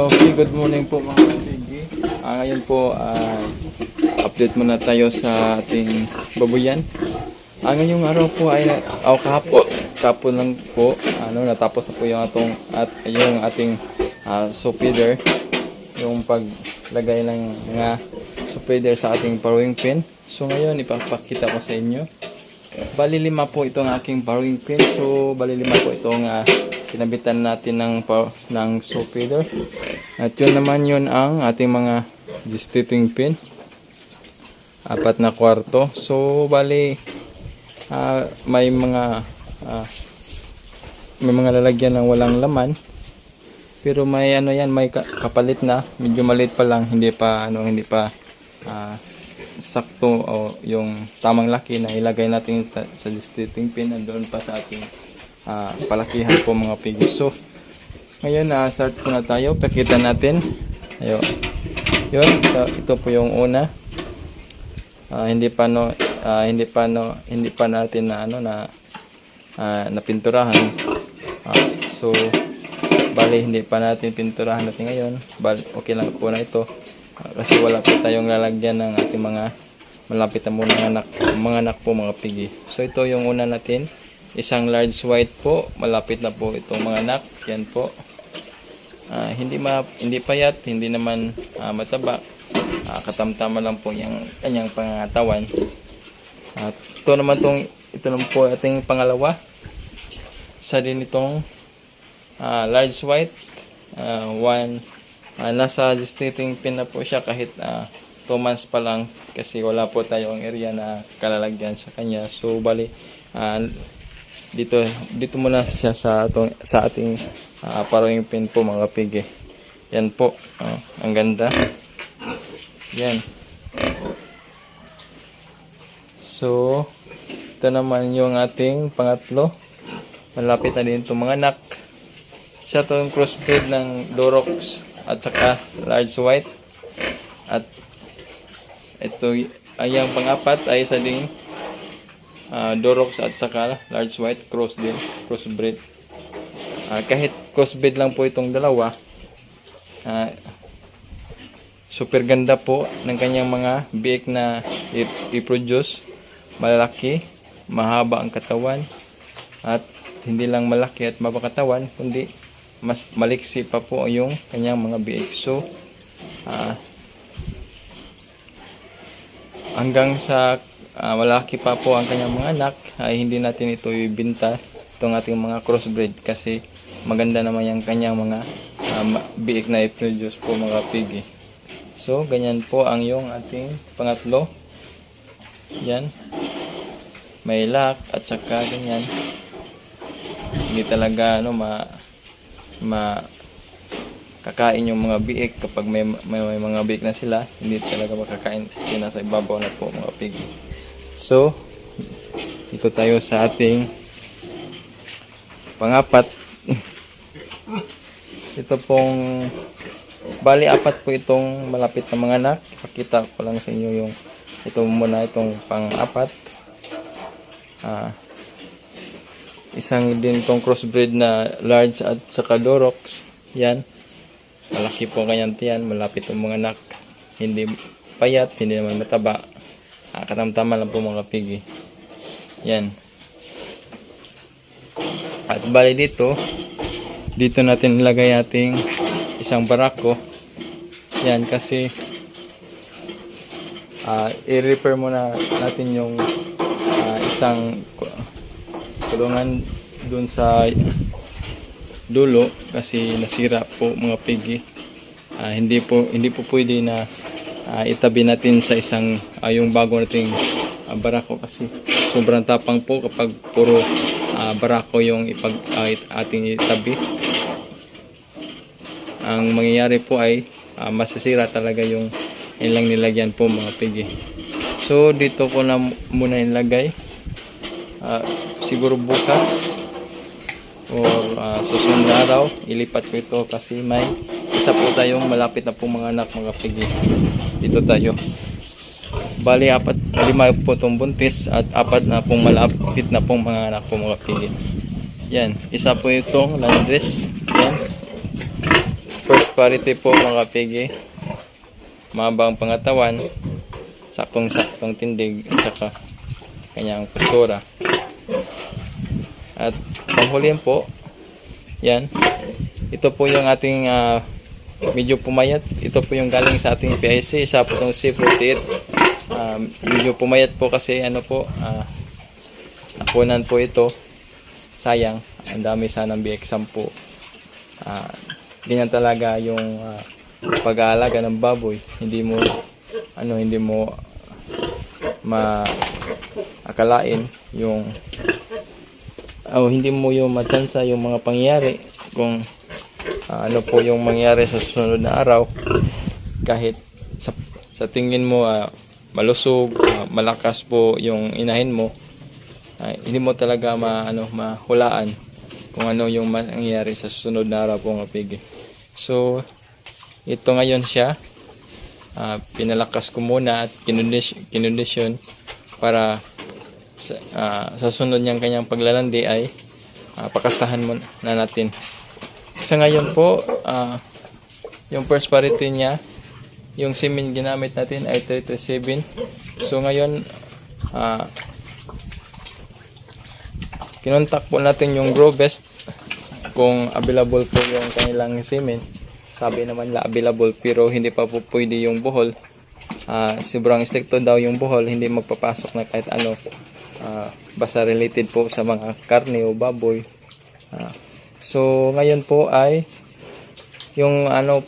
Okay, good morning po mga kapigi. Ah, ngayon po, ah, update muna tayo sa ating babuyan. Ah, ngayong araw po ay, oh, kahapon, kahapon lang po, ano, natapos na po yung atong, at, yung ating ah, soap feeder, yung paglagay ng mga soap feeder sa ating borrowing pin. So ngayon, ipapakita ko sa inyo. Bali lima po itong aking borrowing pin. So, bali po itong ah, kinabitan natin ng, ng soap feeder. At yun naman yun ang ating mga gestating pin. Apat na kwarto. So, bali ah, may mga ah, may mga lalagyan ng walang laman. Pero may ano yan, may ka- kapalit na. Medyo maliit pa lang, hindi pa ano, hindi pa ah, sakto o yung tamang laki na ilagay natin sa gestating pin doon pa sa ating ah, palakihan po mga pigi. So, ngayon na start po na tayo. Pakita natin. Ayo. Yun, ito, ito po yung una. Ah, hindi pa no ah, hindi pa no hindi pa natin na ano na ah, napinturahan. Ah, so bali hindi pa natin pinturahan natin ngayon. Bali, okay lang po na ito. Ah, kasi wala po tayong lalagyan ng ating mga malapit na mga anak, mga anak po mga pigi. So ito yung una natin. Isang large white po, malapit na po itong mga anak. Yan po. Ah, hindi ma hindi payat, hindi naman ah, mataba. Ah, katamtama lang po yung kanyang pangangatawan. At ito naman tong ito naman po ating pangalawa. Isa din itong ah, large white. Ah, one ah, nasa gestating pin na po siya kahit 2 months pa lang kasi wala po tayong area na kalalagyan sa kanya. So bali ah, dito dito muna siya sa atong sa ating uh, parawing pin po mga pigi. Yan po. Oh, ang ganda. Yan. So, ito naman yung ating pangatlo. Malapit na din itong mga anak. Siya to yung crossbreed ng Dorox at saka large white. At ito, ang pangapat ay isa ding ah, Dorox at saka large white cross din, crossbreed. Ah, kahit crossbreed lang po itong dalawa, ah, super ganda po ng kanyang mga biik na i-produce. Malaki, mahaba ang katawan, at hindi lang malaki at mababa katawan, kundi mas maliksi pa po yung kanyang mga biik. So, ah, hanggang sa ah, malaki pa po ang kanyang mga anak. Ay hindi natin ito ibinta itong ating mga crossbreed kasi maganda naman yung kanyang mga ah, ma- biik na i-produce po mga pigi. So ganyan po ang yung ating pangatlo. Yan. May lock at saka ganyan. Hindi talaga ano ma ma kakain yung mga biik kapag may, may, may mga biik na sila. Hindi talaga makakain kasi nasa ibabaw na po mga pigi so dito tayo sa ating pangapat. Ito pong bali apat po itong malapit na mga anak. Pakita ko lang sa inyo yung ito muna itong pang-apat. Ah isang din itong crossbreed na large at saka Dorox. Yan. Malaki po kanyang tiyan. Malapit ang mga anak. Hindi payat hindi naman mataba katamtama lang po mga pigi. Yan. At bali dito dito natin ilagay ating isang barako. Yan kasi ah i-repair muna natin yung ah, isang ku- kulungan dun sa dulo kasi nasira po mga pigi. Ah, hindi po hindi po pwede na ah, itabi natin sa isang ah, yung bago nating ah, barako kasi sobrang tapang po kapag puro ah, barako yung ipag it- ating itabi. Ang mangyayari po ay ah, masasira talaga yung ilang nilagyan po mga pigi. So dito ko na muna ilagay Ah, siguro bukas or uh, susunod na araw ilipat ko ito kasi may isa po tayong malapit na pong mga anak mga pigi dito tayo bali apat lima po itong buntis at apat na pong malapit na pong mga anak po mga pigi yan isa po itong landress yan first prosperity po mga pigi. Mabang pangatawan, saktong-saktong tindig at saka kanyang postura. At panghulihan po, yan. Ito po yung ating ah, medyo pumayat. Ito po yung galing sa ating PIC. Isa po itong C48. Ah, medyo pumayat po kasi ano po, ah, napunan po ito. Sayang, ang dami sanang BX10 po. Ah, ganyan talaga yung ah, pag-aalaga ng baboy. Hindi mo, ano, hindi mo ma akalain yung o hindi mo yung matansa yung mga pangyayari kung ah, ano po yung mangyari sa susunod na araw kahit sa, sa tingin mo ah, malusog, ah, malakas po yung inahin mo ah, hindi mo talaga ma, ano, mahulaan kung ano yung mangyayari sa susunod na araw po mga pigi. So, ito ngayon siya. Ah, pinalakas ko muna at kinondisyon, para sa, ah, sa sunod niyang kanyang paglalandi ay ah, pakastahan mo na natin. Sa ngayon po, ah, yung first parity niya, yung semen ginamit natin ay 337. So ngayon, ah, kinontak po natin yung Grow Best kung available po yung kanilang semen. Sabi naman nila available pero hindi pa po pwede yung buhol. Ah, sobrang stricto daw yung buhol, hindi magpapasok na kahit ano. Ah, basta related po sa mga karne o baboy. Ah, so ngayon po ay yung ano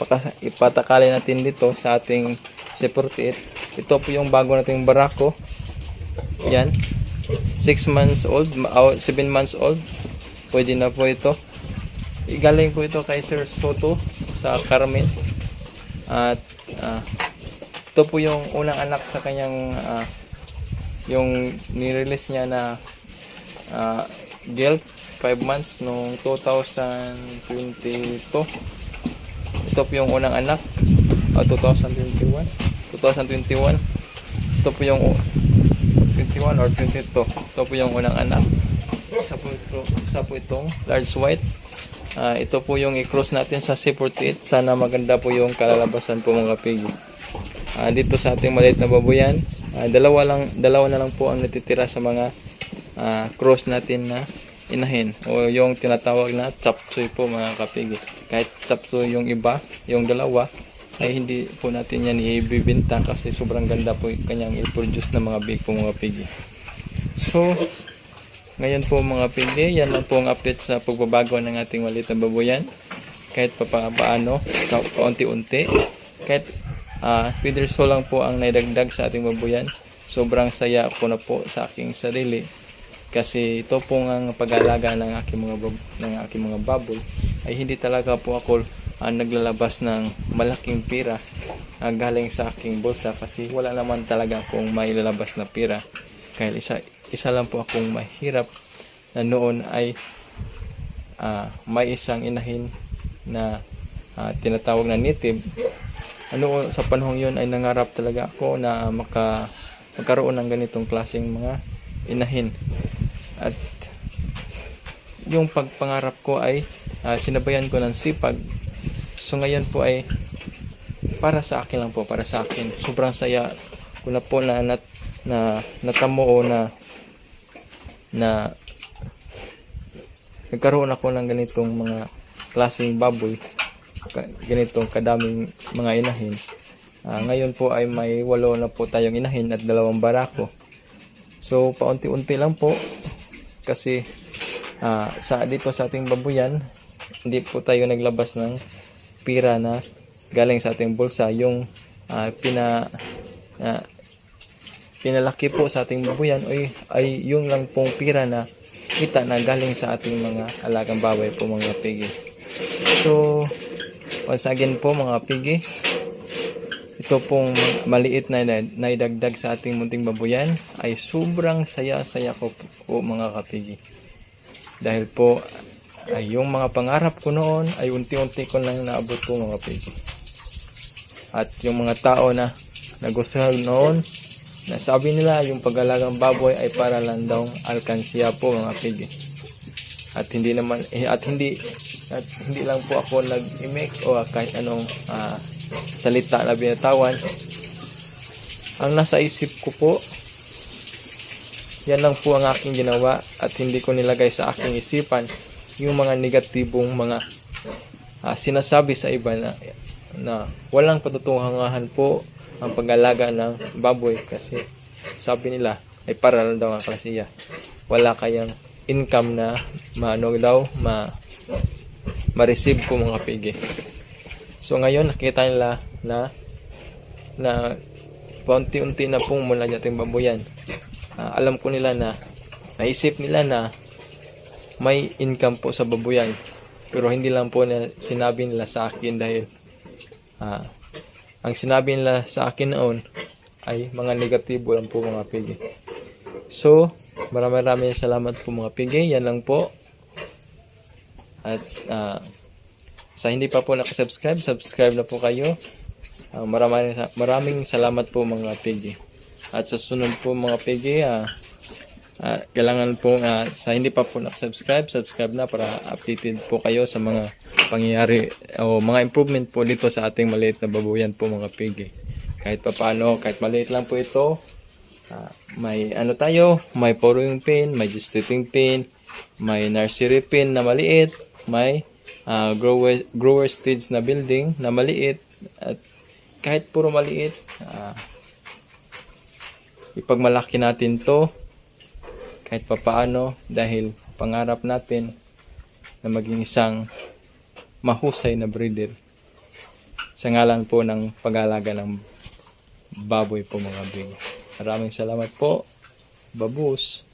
paka- ipatakali natin dito sa ating C48. Ito po yung bago nating barako. Yan. 6 months old, 7 months old. Pwede na po ito. Igaling po ito kay Sir Soto sa Carmen. At ah, ito po yung unang anak sa kanyang ah, yung nirelease niya na uh, Gel 5 months noong 2022 ito po yung unang anak. O 2021 2021 ito po yung u- 21 or 22 ito po yung unang anak. Isa po, ito, isa po itong large white. Ah, ito po yung i-cross natin sa C48 sana maganda po yung kalalabasan po mga pigi Ah, dito sa ating maliit na baboyan, ah, dalawa lang dalawa na lang po ang natitira sa mga ah, cross natin na inahin o yung tinatawag na chapsuy po mga kapigi. Kahit chapsuy yung iba, yung dalawa ay hindi po natin yan ibibenta kasi sobrang ganda po kanyang i-produce na mga big po mga pigi. So, ngayon po mga pigi, yan lang po ang update sa pagbabago ng ating maliit na baboyan. Kahit pa pa- paano, ka- kaunti-unti. Kahit ah feeder so lang po ang naidagdag sa ating baboyan. Sobrang saya ko na po sa aking sarili. Kasi ito po ang pag-alaga ng aking mga ng aking mga baboy ay hindi talaga po ako ah, naglalabas ng malaking pira ah, galing sa aking bulsa kasi wala naman talaga akong mailalabas na pira. Kaya isa, isa lang po akong mahirap na noon ay ah, may isang inahin na ah, tinatawag na native. Ano sa panahong yun ay nangarap talaga ako na maka, magkaroon ng ganitong klaseng mga inahin. At yung pagpangarap ko ay ah, sinabayan ko ng sipag. So ngayon po ay para sa akin lang po, para sa akin. Sobrang saya ko na po na, na, na natamo o na na nagkaroon ako ng ganitong mga klaseng baboy ganitong kadaming mga inahin Ah, ngayon po ay may walo na po tayong inahin at dalawang barako so paunti-unti lang po kasi ah, sa dito sa ating babuyan hindi po tayo naglabas ng pira na galing sa ating bulsa yung ah, pina ah, pinalaki po sa ating babuyan ay, ay yung lang pong pira na kita na galing sa ating mga alagang baboy po mga pigi. So, once again po mga pigi, ito pong maliit na na- naidagdag sa ating munting babuyan ay sobrang saya-saya ko po mga kapigi. Dahil po ay yung mga pangarap ko noon ay unti-unti ko lang naabot po mga pigi. At yung mga tao na nagustuhan noon, na sabi nila yung pag-alagang baboy ay para lang daw alkansya po mga pigi. At hindi naman eh, at hindi At hindi lang po ako nag-imik o kahit anong ah, salita na binatawan. Ang nasa isip ko po, yan lang po ang aking ginawa at hindi ko nilagay sa aking isipan yung mga negatibong mga ah, sinasabi sa iba na, na walang patutungahan po ang pag-alaga ng baboy kasi sabi nila ay para lang daw ang klasiya. Wala kayang income na maano daw ma ma-receive po mga pigi. So ngayon nakita nila na na paunti-unti na pong mula nating baboyan. Ah, alam ko nila na naisip nila na may income po sa baboyan. Pero hindi lang po na sinabi nila sa akin dahil ah, ang sinabi nila sa akin noon ay mga negatibo lang po mga pigi. So, maraming maraming salamat po mga pigi. Yan lang po. At ah, sa hindi pa po nakasubscribe, subscribe na po kayo. Ah, maraming, maraming salamat po mga pigi. At sa sunod po mga pigi, ah, ah, kailangan po ah, sa hindi pa po nakasubscribe, subscribe na para updated po kayo sa mga pangyayari o mga improvement po dito sa ating maliit na babuyan po mga pigi. Kahit pa paano, kahit maliit lang po ito, ah, may ano tayo, may pouring pin, may gestating pin, may nursery pin na maliit, may ah, grower, grower stage na building na maliit, at kahit puro maliit, ah, ipagmalaki natin to kahit papaano dahil pangarap natin na maging isang mahusay na breeder sa ngalan po ng pag-alaga ng baboy po mga big. Maraming salamat po. Babus.